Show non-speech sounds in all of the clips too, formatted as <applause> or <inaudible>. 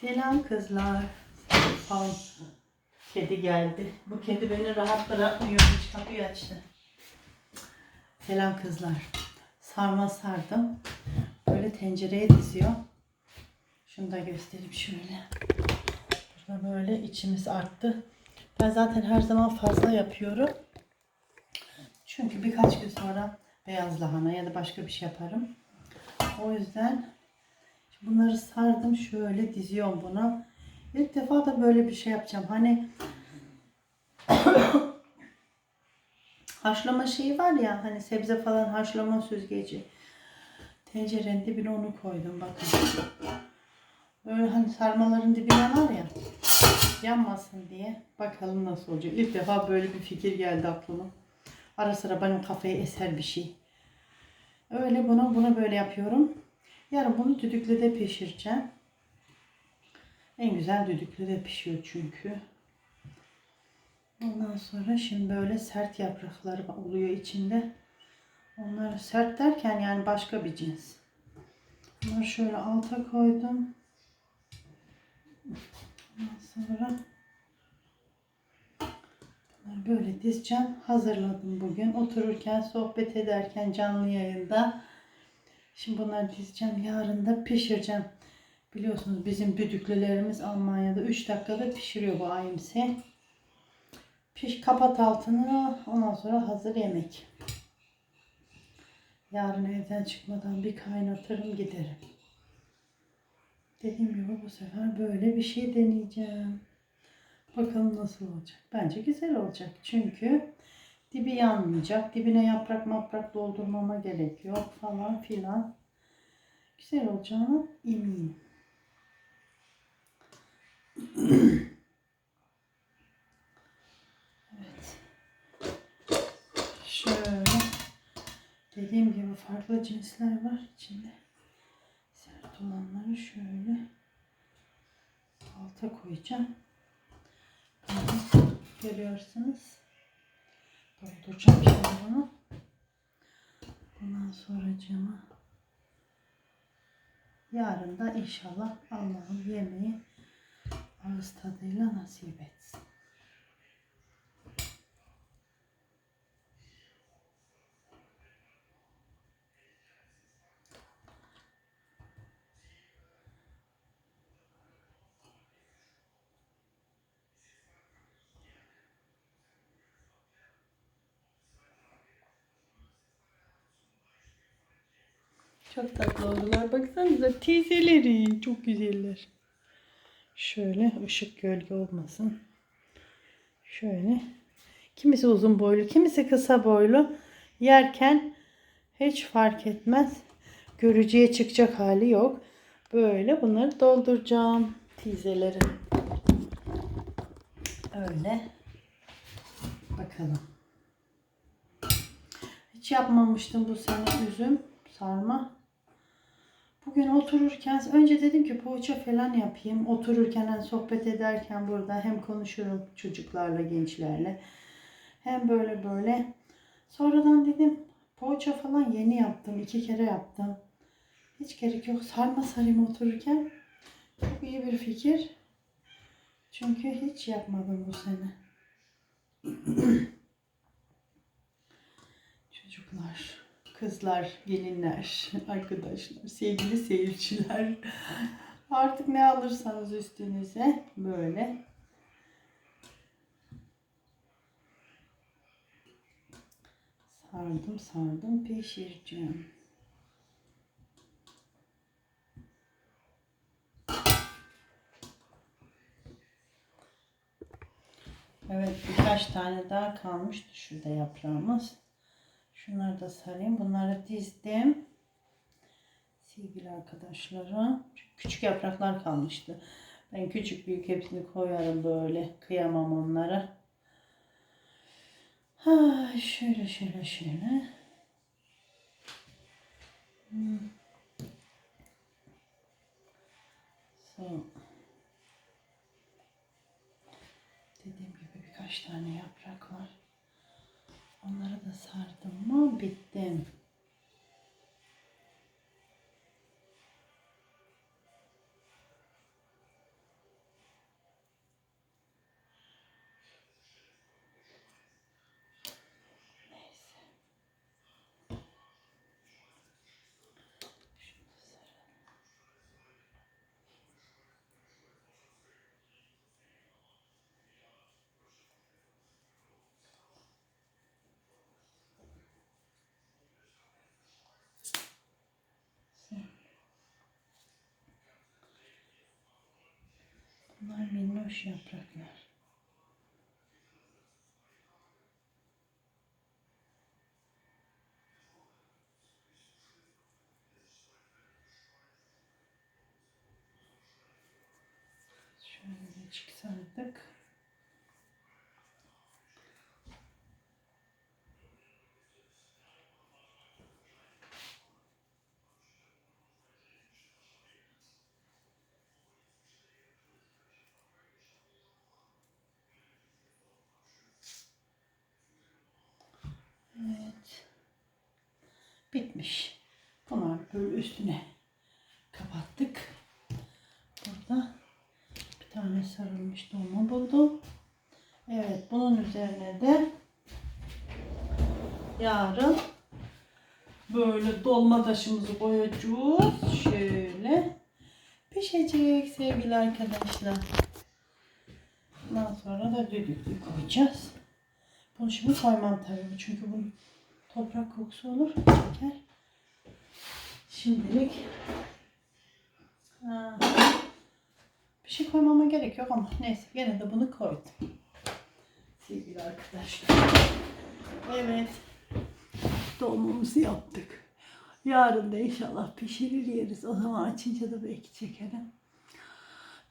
Selam kızlar. Sağ. Kedi geldi. Bu kedi beni rahat bırakmıyor. Hiç kapıyı açtı. Selam kızlar. Sarma sardım. Böyle tencereye diziyor. Şunu da göstereyim şöyle. Burada böyle içimiz arttı. Ben zaten her zaman fazla yapıyorum. Çünkü birkaç gün sonra beyaz lahana ya da başka bir şey yaparım. O yüzden bunları sardım şöyle diziyorum buna. İlk defa da böyle bir şey yapacağım. Hani <coughs> haşlama şeyi var ya hani sebze falan haşlama süzgeci. Tencerenin dibine onu koydum bakın. Böyle hani sarmaların dibine var ya yanmasın diye. Bakalım nasıl olacak. İlk defa böyle bir fikir geldi aklıma. Ara sıra benim kafaya eser bir şey. Öyle bunu bunu böyle yapıyorum. Yarın bunu düdüklüde de pişireceğim. En güzel düdüklüde de pişiyor çünkü. Ondan sonra şimdi böyle sert yaprakları oluyor içinde. Onları sert derken yani başka bir cins. Bunları şöyle alta koydum. Ondan sonra bunları böyle dizeceğim. Hazırladım bugün. Otururken, sohbet ederken canlı yayında. Şimdi bunları dizeceğim. Yarın da pişireceğim. Biliyorsunuz bizim düdüklülerimiz Almanya'da 3 dakikada pişiriyor bu AMC. Piş, kapat altını. Ondan sonra hazır yemek. Yarın evden çıkmadan bir kaynatırım giderim. Dediğim gibi bu sefer böyle bir şey deneyeceğim. Bakalım nasıl olacak. Bence güzel olacak. Çünkü dibi yanmayacak. Dibine yaprak maprak doldurmama gerek yok falan filan. Güzel olacağına eminim. evet. Şöyle. Dediğim gibi farklı cinsler var içinde. Sert olanları şöyle alta koyacağım. Böyle görüyorsunuz. Dolduracağım şimdi bunu. Ondan sonra cama yarın da inşallah Allah'ın yemeği ağız tadıyla nasip etsin. Çok tatlı oldular. Baksanıza teyzeleri. Çok güzeller. Şöyle ışık gölge olmasın. Şöyle. Kimisi uzun boylu, kimisi kısa boylu. Yerken hiç fark etmez. Görücüye çıkacak hali yok. Böyle bunları dolduracağım. Teyzeleri. Öyle. Bakalım. Hiç yapmamıştım bu sene üzüm sarma. Bugün otururken önce dedim ki poğaça falan yapayım. Otururken hem sohbet ederken burada hem konuşurum çocuklarla, gençlerle. Hem böyle böyle. Sonradan dedim poğaça falan yeni yaptım. iki kere yaptım. Hiç gerek yok. Sarma sarayım otururken. Çok iyi bir fikir. Çünkü hiç yapmadım bu sene. Kızlar, gelinler, <laughs> arkadaşlar, sevgili seyirciler. Artık ne alırsanız üstünüze böyle. Sardım sardım pişireceğim. Evet birkaç tane daha kalmıştı şurada yaprağımız. Şunları da sarayım. Bunları dizdim. Sevgili arkadaşlarım. Küçük yapraklar kalmıştı. Ben küçük büyük hepsini koyarım böyle. Kıyamam onlara. Ha, şöyle şöyle şöyle. Hmm. So. Dediğim gibi birkaç tane yaprak var. Onları da sardım mı bittim. Hoş yapraklar. Şöyle çıksaydık. Evet. Bitmiş. Bunu böyle üstüne kapattık. Burada bir tane sarılmış dolma buldum. Evet bunun üzerine de yarın böyle dolma taşımızı koyacağız. Şöyle pişecek sevgili arkadaşlar. Ondan sonra da düdüklü koyacağız. Bunu şimdi koymam tabii çünkü bunun toprak kokusu olur. Çeker. Şimdilik bir şey koymama gerek yok ama neyse gene de bunu koydum. Sevgili arkadaşlar. Evet. Dolmamızı yaptık. Yarın da inşallah pişirir yeriz. O zaman açınca da belki çekerim.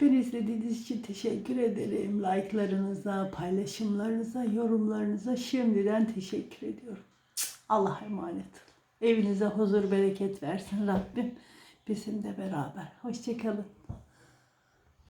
Beni izlediğiniz için teşekkür ederim. Like'larınıza, paylaşımlarınıza, yorumlarınıza şimdiden teşekkür ediyorum. Allah'a emanet olun. Evinize huzur, bereket versin Rabbim. Bizim de beraber. Hoşçakalın.